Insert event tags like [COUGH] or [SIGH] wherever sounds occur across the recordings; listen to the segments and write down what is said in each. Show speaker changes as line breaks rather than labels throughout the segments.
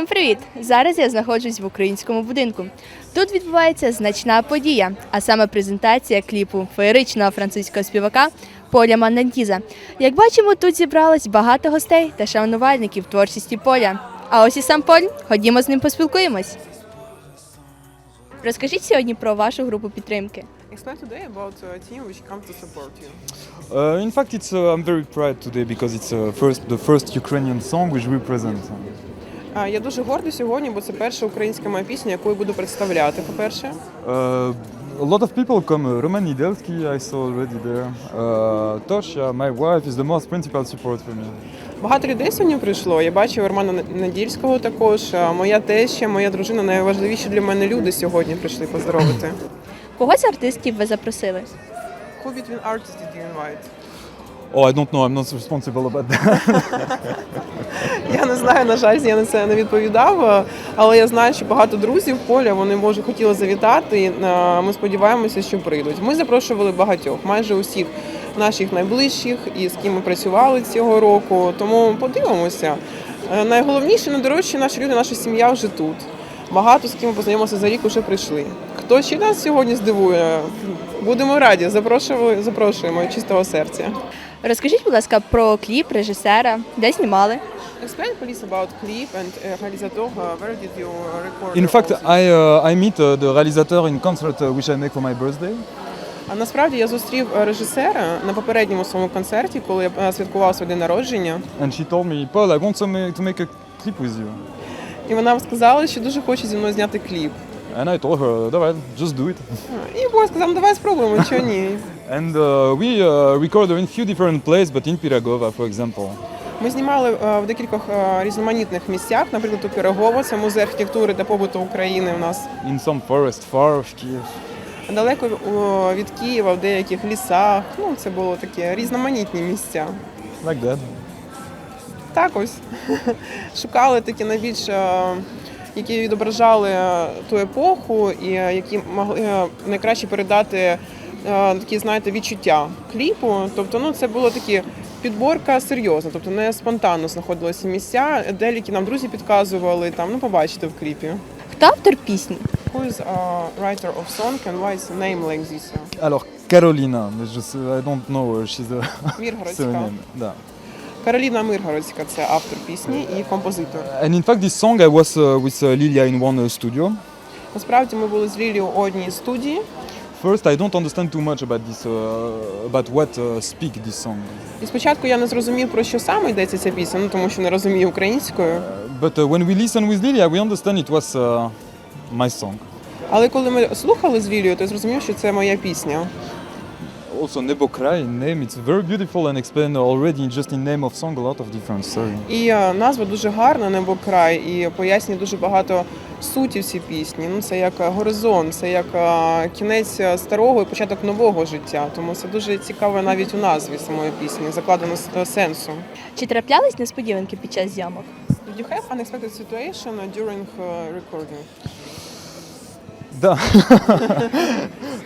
Всім привіт! Зараз я знаходжусь в українському будинку. Тут відбувається значна подія, а саме презентація кліпу феєричного французького співака Поля Манантіза. Як бачимо, тут зібралось багато гостей та шанувальників творчості поля. А ось і сам Поль. Ходімо з ним поспілкуємось. Розкажіть сьогодні про вашу групу підтримки.
Explain today about a team which come to support you.
Uh, in fact, it's uh, I'm very proud today because it's uh, first the first Ukrainian song which we present.
Я дуже гордий сьогодні, бо це перша українська моя пісня, яку я буду представляти. По-перше,
Uh, a lot of people come. Uh, Roman Idelsky, I saw already there. Uh, Tosha, my wife, is the most principal support for me.
багато людей сьогодні прийшло. Я бачив Романа Надільського також. Моя теща, моя дружина найважливіші для мене люди сьогодні прийшли поздоровити.
Кого з артистів ви запросили?
Who between artists did you invite?
Oh, I don't know. I'm not responsible about that. [LAUGHS]
Я не знаю, на жаль, я на це не відповідав, але я знаю, що багато друзів поля вони може хотіли завітати. і, е, Ми сподіваємося, що прийдуть. Ми запрошували багатьох, майже усіх наших найближчих і з ким ми працювали цього року. Тому подивимося. Е, Найголовніше, найдорожче наші люди, наша сім'я вже тут. Багато з ким ми познайомилися за рік уже прийшли. Хто ще нас сьогодні здивує? Будемо раді. Запрошуємо, запрошуємо чистого серця.
Розкажіть, будь ласка, про кліп режисера, де знімали?
Explain please about clip and uh, realizator. Uh, where did you uh, record?
in fact,
also?
I uh, I meet uh, the realizator in concert uh, which I make for my birthday.
А насправді я зустрів е, режисера на попередньому своєму концерті, коли я е, святкував свій день народження.
And she told me, Paul, I want to make, to make a clip with you.
І вона сказала, що дуже хоче зі мною зняти кліп.
And I told her, давай, just do it.
І Бог сказав, «Ну, давай спробуємо, чого ні.
And uh, we uh, recorded in few different places, but in Piragova, for example.
Ми знімали е, в декількох е, різноманітних місцях, наприклад, у Пірогово, це музей архітектури та побуту України у нас.
In some forest far of Kiev.
Далеко о, від Києва, в деяких лісах. Ну, це було таке різноманітні місця.
Like that.
Так ось [LAUGHS] шукали такі найбільш, е, які відображали е, ту епоху і е, які могли е, найкраще передати такі, знаєте, відчуття кліпу. Тобто, ну це було такі підборка серйозна, тобто не спонтанно знаходилися місця. Деякі нам друзі підказували там, ну побачите в кліпі.
Хто автор пісні?
Who is a writer of song and why is name like this?
Alors, Carolina, mais je I don't know, she's a
Міргородська. [LAUGHS]
Да.
Кароліна Миргородська це автор пісні і композитор.
And in fact, this song I was uh, with uh, Lilia in one uh, studio.
Насправді ми були з Лілією у одній студії.
First, I don't understand too much about this, uh, about what uh, speak this song.
І спочатку я не зрозумів, про що саме йдеться ця пісня, ну тому що не розумію українською.
Uh, but uh, when we listen with Lilia, we understand it was uh, my song.
Але коли ми слухали з Лілією, то я зрозумів, що це моя пісня.
Also, Nebo Krai name, it's very beautiful and explain already just in name of song a lot of different story.
І е, назва дуже гарна, небо край, і пояснює дуже багато суті в цій пісні. Ну це як горизонт, це як е, кінець старого і початок нового життя. Тому це дуже цікаво навіть у назві самої пісні, закладено с- сенсу.
Чи траплялись несподіванки під час зйомок?
Did you have unexpected situation during uh, recording?
Da.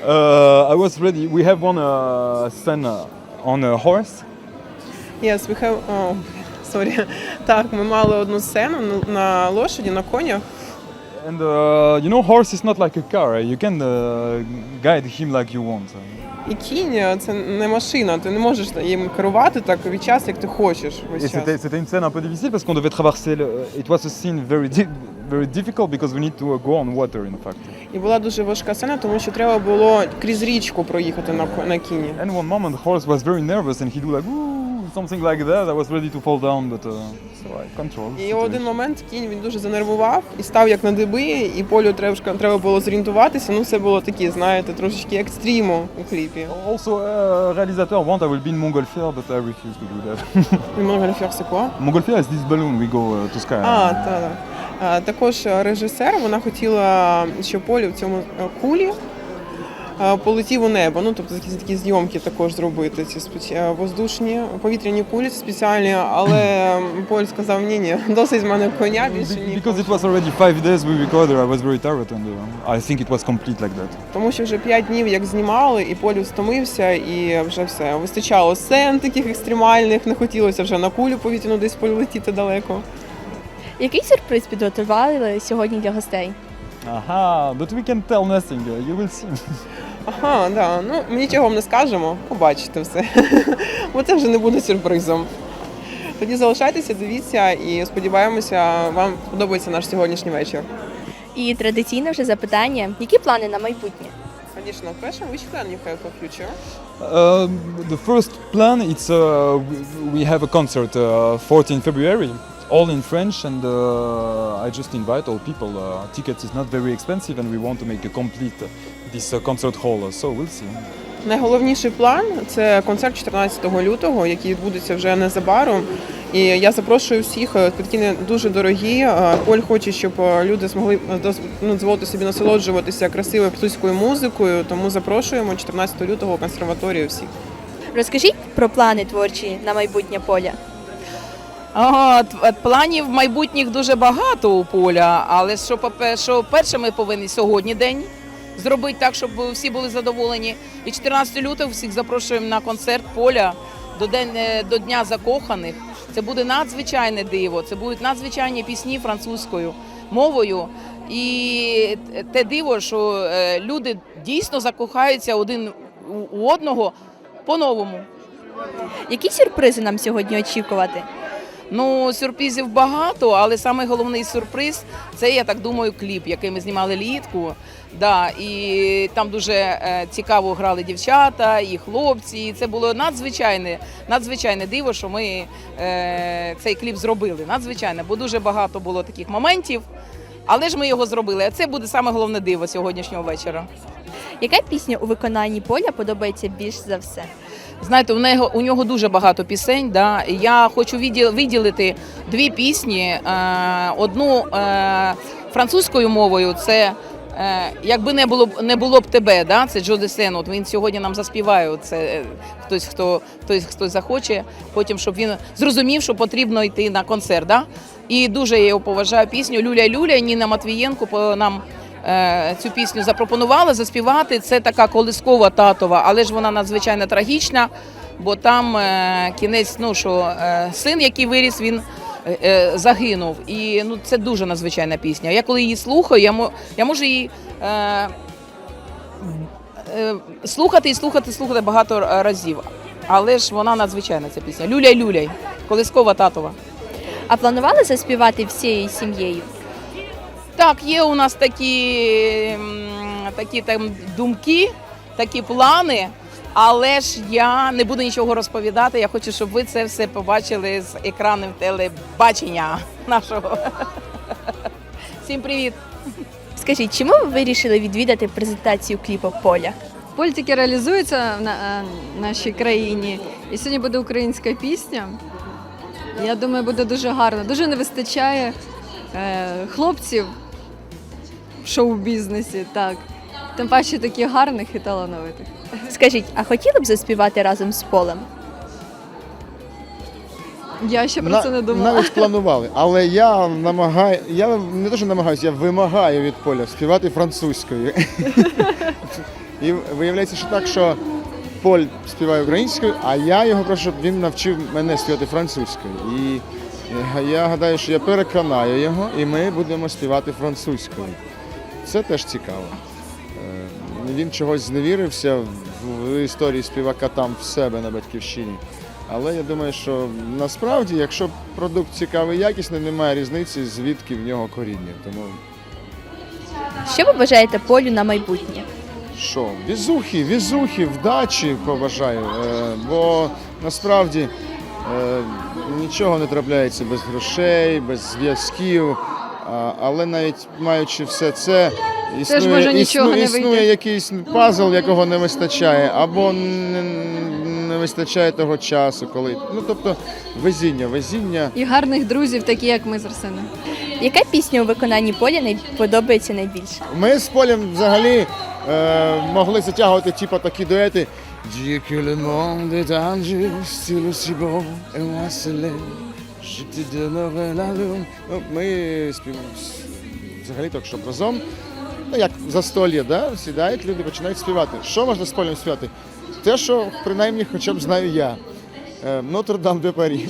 uh, I was ready. We have one uh, son uh, on a horse.
Yes, we have... Oh, sorry. Так, ми мали одну сцену на- на лошаді, на конях.
And uh, you know, horse is not like a car. You can uh, guide him like you want.
І кінь е, це не машина, ти не можеш їм керувати так від часу, як ти хочеш
Et
весь час.
c'était c'était une scène un peu difficile parce qu'on devait traverser. Le, it was a scene very di- very difficult because we need to uh, go on water in fact.
І була дуже важка сцена, тому що треба було крізь річку проїхати на, на кіні.
And one moment, the horse was very nervous and he do like Ooh, something like that. I was ready to fall down, but uh, so I controlled.
І в один момент кінь він дуже занервував і став як на диби, і полю треба, треба було зорієнтуватися. Ну це було такі, знаєте, трошечки екстриму у кліпі.
Also, uh, réalisateur want I will be in Montgolfière, but I refuse to do that.
Можу фікси quoi?
Montgolfière is this balloon we go uh, to sky.
А, та, та. А, також е, режисер вона хотіла, щоб полі в цьому е, кулі е, полетів у небо. Ну, тобто такі, такі зйомки також зробити. Ці е, воздушні повітряні кулі спеціальні, але [CLEARS THROAT] Поль сказав, ні, ні, досить з мене коня, більше ні.
because it was already five days we recorded, I was very tired, and I think it was complete like that.
Тому що вже п'ять днів як знімали, і Полю стомився, і вже все. Вистачало сцен таких екстремальних, не хотілося вже на кулю повітряну десь полетіти далеко.
Який сюрприз підготували сьогодні для гостей?
Aha, but we can tell nothing. You will see.
Ага, да. Ну ми нічого вам не скажемо, побачите все. [LAUGHS] Бо це вже не буде сюрпризом. Тоді залишайтеся, дивіться і сподіваємося, вам подобається наш сьогоднішній вечір.
І традиційне вже запитання: які плани на майбутнє?
Звісно, question, which plan you have for future?
Um, the first plan it's uh, we have a concert uh, 14 February, all in French, and uh, I just invite all people. Uh, tickets is not very expensive, and we want to make a complete uh, this uh, concert hall. So we'll see.
Найголовніший план це концерт 14 лютого, який відбудеться вже незабаром. І я запрошую всіх. е, Квитки не дуже дорогі. Е, Поль хоче, щоб е, люди змогли е, ну, дозволити собі насолоджуватися красивою французькою музикою. Тому запрошуємо 14 лютого в консерваторію всіх.
Розкажіть про плани творчі на майбутнє поля.
Ага, планів майбутніх дуже багато у поля, але що, попе- що перше ми повинні сьогодні день зробити так, щоб всі були задоволені. І 14 лютого всіх запрошуємо на концерт поля до, день, е, до Дня закоханих. Це буде надзвичайне диво, це будуть надзвичайні пісні французькою мовою. І те диво, що е, люди дійсно закохаються один у одного по-новому.
Які сюрпризи нам сьогодні очікувати?
Ну, сюрпризів багато, але самий головний сюрприз це, я так думаю, кліп, який ми знімали літку. Да, і там дуже е, цікаво грали дівчата і хлопці. І це було надзвичайне, надзвичайне диво, що ми е, цей кліп зробили. Надзвичайне, бо дуже багато було таких моментів. Але ж ми його зробили. А це буде саме головне диво сьогоднішнього вечора.
Яка пісня у виконанні поля подобається більш за все?
Знаєте, у нього у нього дуже багато пісень. Да? Я хочу виділити дві пісні. Е, одну е, французькою мовою це. е, Якби не було б не було б тебе, да? це Джо Десен. От він сьогодні нам заспіває. Це хтось, хто хтось, хтось захоче. Потім, щоб він зрозумів, що потрібно йти на концерт. Да? І дуже я його поважаю пісню Люля Люля. Ніна Матвієнко по нам цю пісню запропонувала заспівати. Це така колискова татова, але ж вона надзвичайно трагічна, бо там е, кінець, ну що е, син, який виріс, він. е, е, Загинув, і ну це дуже надзвичайна пісня. Я коли її слухаю, я, я можу її е, е, слухати і слухати, слухати багато разів. Але ж вона надзвичайна ця пісня. Люляй, люляй, колискова татова.
А планували заспівати всією сім'єю?
Так, є у нас такі, такі там думки, такі плани, але ж я не буду нічого розповідати. Я хочу, щоб ви це все побачили з екранів телебачення нашого. Всім привіт!
Скажіть, чому ви вирішили відвідати презентацію кліпу поля?
Політики реалізуються в е, нашій країні, і сьогодні буде українська пісня. Я думаю, буде дуже гарно. Дуже не вистачає е, хлопців в шоу-бізнесі, так. Тим паче таких гарних і талановитих.
Скажіть, а хотіли б заспівати разом з полем?
Я ще про
На-
це не думала.
Навіть планували, але я намагаю, я не те, що намагаюся, я вимагаю від поля співати французькою. І виявляється, що так, що Поль співає українською, а я його прошу, щоб він навчив мене співати французькою. І е, я гадаю, що я переконаю його, і ми будемо співати французькою. Це теж цікаво. Е, Він чогось зневірився в історії співака там в себе на батьківщині. Але я думаю, що насправді, якщо продукт цікавий, якісний, немає різниці, звідки в нього коріння. Тому
Що ви бажаєте полю на майбутнє?
що, візухи, візухи, вдачі побажаю. Е, бо насправді е, нічого не трапляється без грошей, без зв'язків. Але навіть маючи все це, існує,
може
існує,
не
існує якийсь пазл, якого не вистачає, або не, не вистачає того часу, коли. Ну тобто везіння, везіння.
І гарних друзів, такі як ми з Арсеном.
Яка пісня у виконанні поля най- подобається найбільше?
Ми з полем взагалі е, могли затягувати типу, такі дуети. Dieu que le monde est beau et moi c'est laid. Je te donnerai la lune. Ну, ми співаємо взагалі так, щоб разом. Ну, як застолья, да? сідають люди, починають співати. Що можна з полем співати? Те, що принаймні хоча б знаю я. Е, Нотр-Дам де Парі.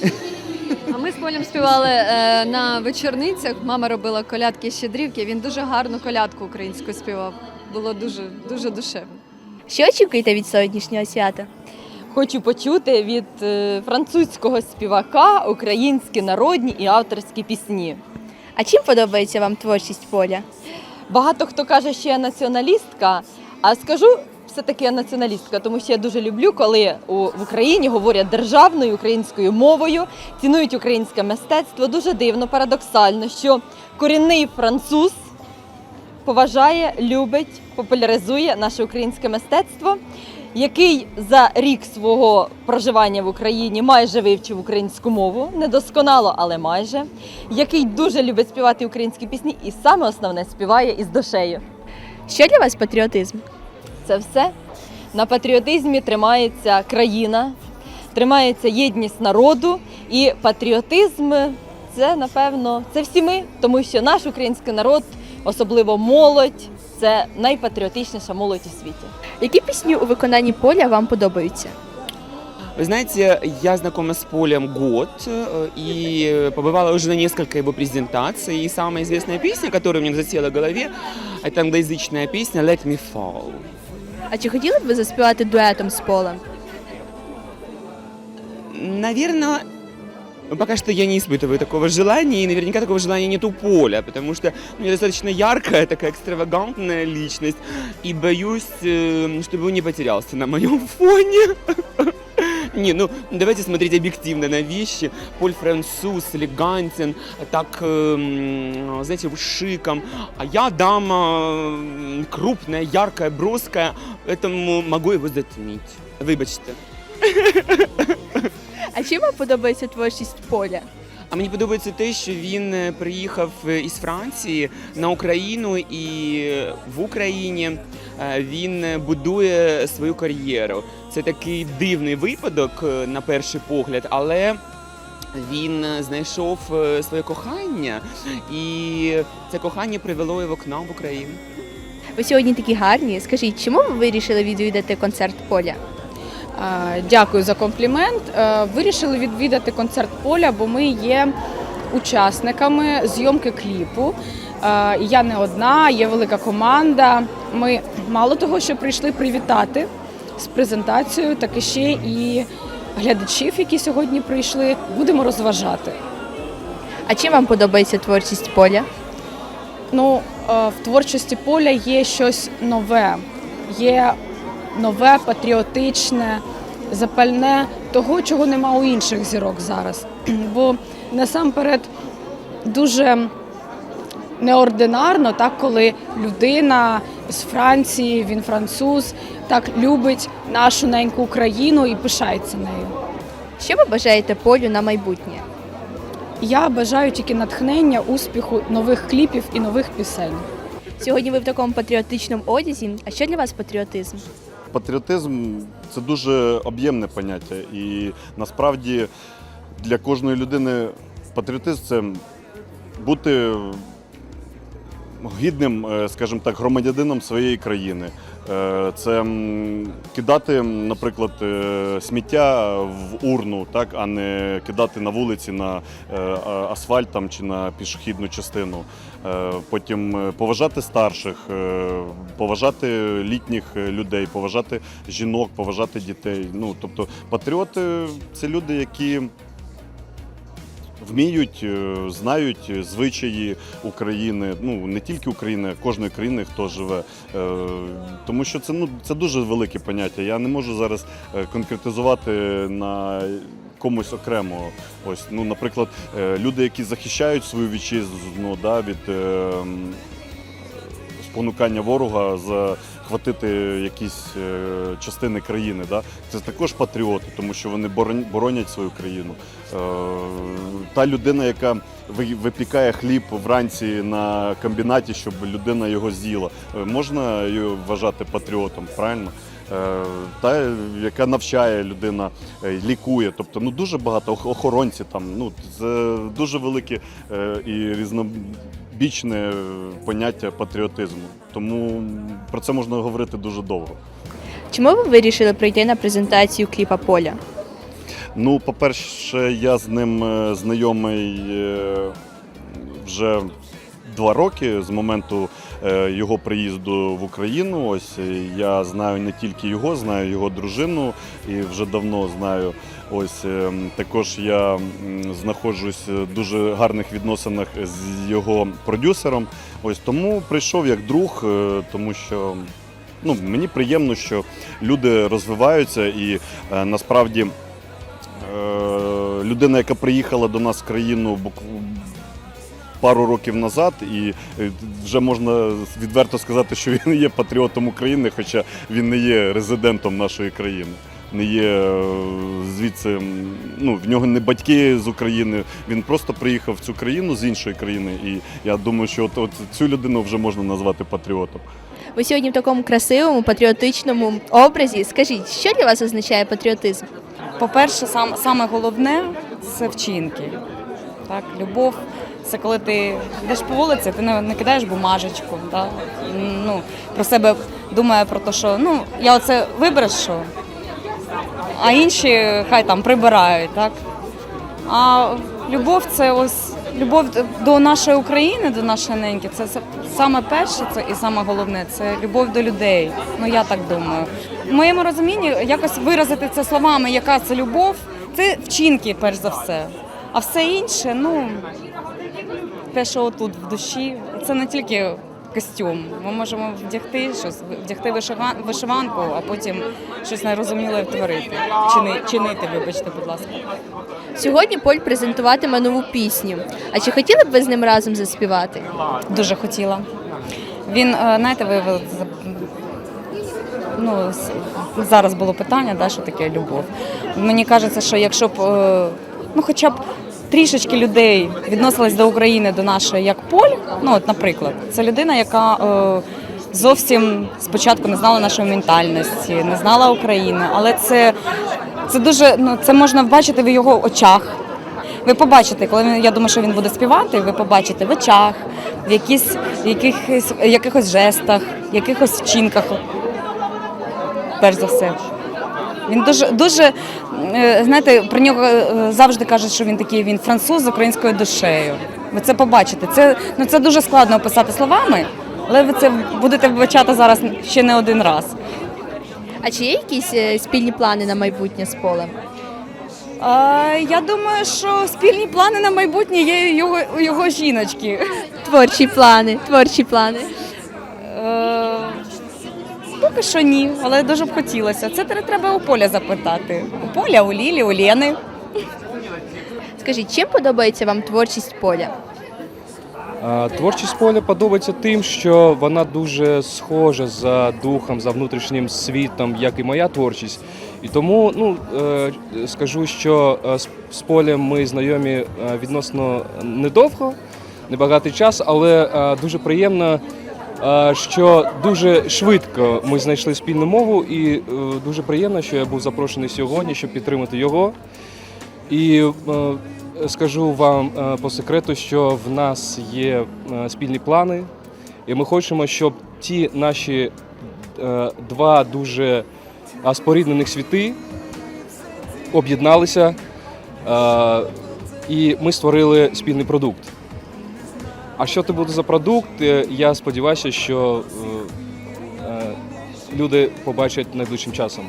А ми з полем співали е, на вечорницях. Мама робила колядки щедрівки. Він дуже гарну колядку українську співав. Було дуже дуже душевно.
Що очікуєте від сьогоднішнього свята?
Хочу почути від е, французького співака українські народні і авторські пісні.
А чим подобається вам творчість поля?
Багато хто каже, що я націоналістка, а скажу все-таки я націоналістка, тому що я дуже люблю, коли у, в Україні говорять державною українською мовою, цінують українське мистецтво. Дуже дивно, парадоксально, що корінний француз поважає, любить, популяризує наше українське мистецтво, який за рік свого проживання в Україні майже вивчив українську мову, недосконало, але майже, який дуже любить співати українські пісні, і саме основне співає із душею.
Що для вас патріотизм?
Це все. На патріотизмі тримається країна, тримається єдність народу, і патріотизм це напевно це всі ми, тому що наш український народ, особливо молодь, це найпатріотичніша молодь у світі.
Які пісні у виконанні поля вам подобаються?
Вы знаете, я знакома с Полем год э, и побывала уже на несколько его презентаций. И самая известная песня, которая мне засела в голове, это англоязычная песня «Let me fall».
А чи хотіли б ви заспівати дуетом з полем?
Наверное, Пока что я не испытываю такого желания, и наверняка такого желания нет у Поля, потому что ну, я достаточно яркая, такая экстравагантная личность, и боюсь, э, чтобы он не потерялся на моем [LAUGHS] фоне. Не, ну давайте смотреть объективно на вещи. Поль француз, элегантен, так, эм, знаете, шиком. А я дама м, крупная, яркая, броская, поэтому могу его затмить. Вибачте. [LAUGHS]
А чим вам подобається творчість поля?
А мені подобається те, що він е, приїхав е, із Франції на Україну, і в Україні е, він будує свою кар'єру. Це такий дивний випадок е, на перший погляд, але він е, знайшов е, своє кохання, і це кохання привело його к нам в Україну.
Ви сьогодні такі гарні. Скажіть, чому ви вирішили відвідати концерт поля?
Дякую за комплімент. Е, Вирішили відвідати концерт поля, бо ми є учасниками зйомки кліпу. Е, Я не одна, є велика команда. Ми мало того, що прийшли привітати з презентацією, так і ще і глядачів, які сьогодні прийшли, будемо розважати.
А чим вам подобається творчість поля?
Ну, е, в творчості поля є щось нове, є нове, патріотичне, запальне того, чого нема у інших зірок зараз. [CLEARS THROAT] Бо насамперед дуже неординарно, так, коли людина з Франції, він француз, так любить нашу неньку Україну і пишається нею.
Що ви бажаєте полю на майбутнє?
Я бажаю тільки натхнення, успіху, нових кліпів і нових пісень.
Сьогодні ви в такому патріотичному одязі. А що для вас патріотизм?
Патріотизм це дуже об'ємне поняття, і насправді для кожної людини патріотизм це бути гідним, е, скажімо так, громадянином своєї країни. Е, Це кидати, наприклад, е, сміття в урну, так, а не кидати на вулиці на е, асфальт там, чи на пішохідну частину. Потім поважати старших, поважати літніх людей, поважати жінок, поважати дітей. Ну, тобто патріоти це люди, які вміють, е, знають звичаї України, ну не тільки України, а кожної країни, хто живе. Е, Тому що це ну це дуже велике поняття. Я не можу зараз е, конкретизувати на комусь окремо. Ось, ну, наприклад, люди, які захищають свою вітчизну да, від е, спонукання ворога захватити якісь е, частини країни. Да? Це також патріоти, тому що вони борон- боронять свою країну. Е, Та людина, яка ви- випікає хліб вранці на комбінаті, щоб людина його з'їла, е, можна її вважати патріотом, правильно? Та, яка навчає людина, лікує. Тобто ну, дуже багато ох- охоронці там. Ну, це дуже велике е, і різнобічне е, поняття патріотизму. Тому про це можна говорити дуже довго.
Чому ви вирішили прийти на презентацію кліпа поля?
Ну, по-перше, я з ним е, знайомий е, вже два роки з моменту його приїзду в Україну. Ось я знаю не тільки його, знаю його дружину і вже давно знаю. Ось е, також я знаходжусь в дуже гарних відносинах з його продюсером. Ось тому прийшов як друг, е, тому що ну, мені приємно, що люди розвиваються і е, насправді. Е, людина, яка приїхала до нас в країну пару років назад, і е, вже можна відверто сказати, що він є патріотом України, хоча він не є резидентом нашої країни. Не є е, звідси, ну в нього не батьки з України. Він просто приїхав в цю країну з іншої країни. І я думаю, що от, от цю людину вже можна назвати патріотом.
Ви сьогодні в такому красивому патріотичному образі. Скажіть, що для вас означає патріотизм?
По-перше, сам, саме головне це вчинки. Так, любов це коли ти йдеш по вулиці, ти не, не кидаєш бумажечку. Так? Ну, про себе думає про те, що ну, я оце вибрешу, а інші хай там прибирають. Так? А любов це ось любов до нашої України, до нашої неньки. Це, саме перше, це і саме головне це любов до людей. Ну я так думаю. В моєму розумінні якось виразити це словами, яка це любов, це вчинки, перш за все. А все інше, ну те, що отут в душі, це не тільки костюм. Ми можемо вдягти щось, вдягти вишиванку, а потім щось нерозуміле втворити. Чини, чинити, вибачте, будь ласка.
Сьогодні Поль презентуватиме нову пісню. А чи хотіли б ви з ним разом заспівати?
Дуже хотіла. Він, е, знаєте, ви ви ну, зараз було питання, да, що таке любов. Мені кажеться, що якщо б е, ну, хоча б трішечки людей відносились до України, до нашої як Поль, ну от, наприклад, це людина, яка е, зовсім спочатку не знала нашої ментальності, не знала України, але це, це дуже ну, це можна бачити в його очах. Ви побачите, коли він, я думаю, що він буде співати, ви побачите в очах, в якісь, якихось, якихось жестах, якихось вчинках. Перш за все. Він дуже, дуже знаєте, про нього е, завжди кажуть, що він такий він француз з українською душею. Ви це побачите. Це, ну, це дуже складно описати словами, але ви це будете вбачати зараз ще не один раз.
А чи є якісь е, спільні плани на майбутнє з полем?
А, я думаю, що спільні плани на майбутнє є у його, у його жіночки.
Творчі плани, творчі плани.
Е, Поки що ні, але дуже б хотілося. Це треба у Поля запитати. У Поля, у Лілі, у Лєни.
Скажіть, чим подобається вам творчість поля?
А, Творчість поля подобається тим, що вона дуже схожа за духом, за внутрішнім світом, як і моя творчість. І тому ну, е, скажу, що е, з- полем ми знайомі е, відносно недовго, небагатий час, але дуже приємно, що дуже швидко ми знайшли спільну мову, і е, дуже приємно, що я був запрошений сьогодні, щоб підтримати його. І е, скажу вам е, по секрету, що в нас є е, спільні плани, і ми хочемо, щоб ті наші е, два дуже е, споріднених світи об'єдналися, е, і ми створили спільний продукт. А що це буде за продукт? е, Я сподіваюся, що е, е, люди побачать найближчим часом.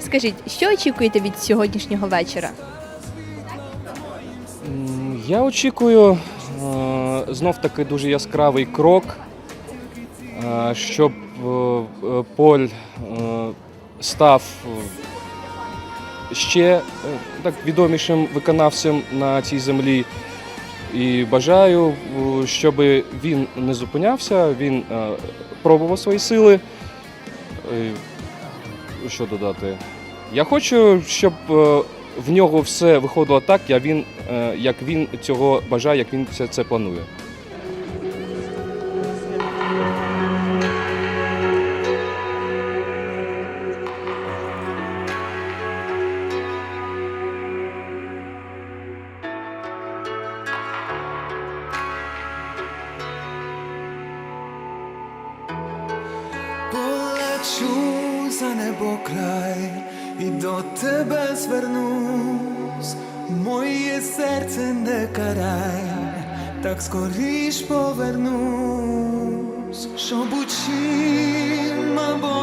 Скажіть, що очікуєте від сьогоднішнього вечора?
Я очікую знов таки дуже яскравий крок, щоб Поль став ще так відомішим виконавцем на цій землі. І бажаю, щоб він не зупинявся, він е, пробував свої сили. Е, Що додати? Я хочу, щоб е, в нього все виходило так, як він, цього бажає, як він це планує.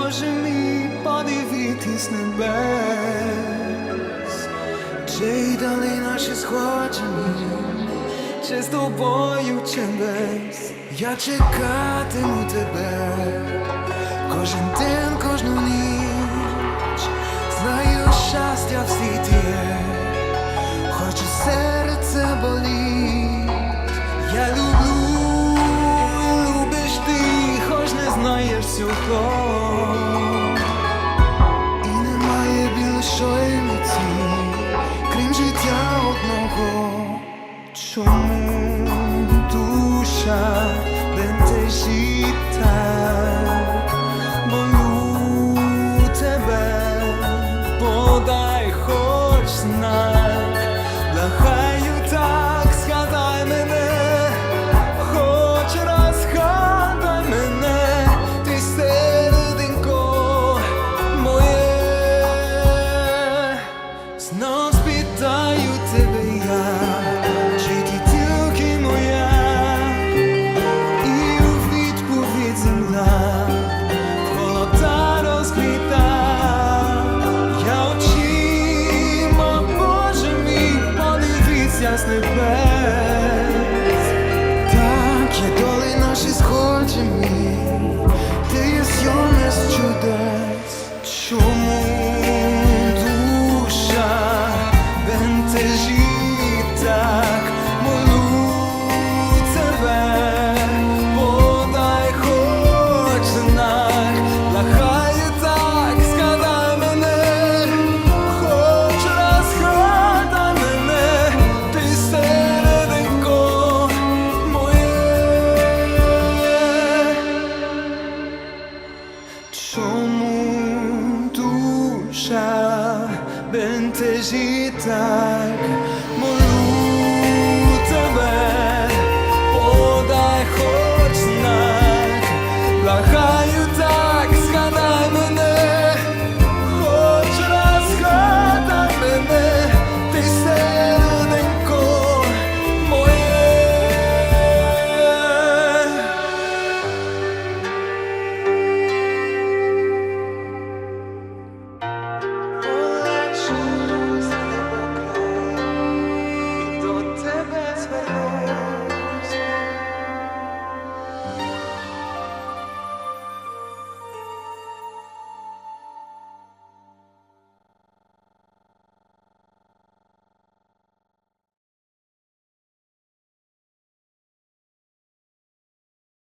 Боже мій, подивитись небес, чи дали наші сходжені, чи з тобою чи я чекатиму тебе, кожен день, кожну ніч, знаю щастя в світі, хоч серце болить, я люблю. цілком і немає більшої меті, крім життя одного, чому душа бентежить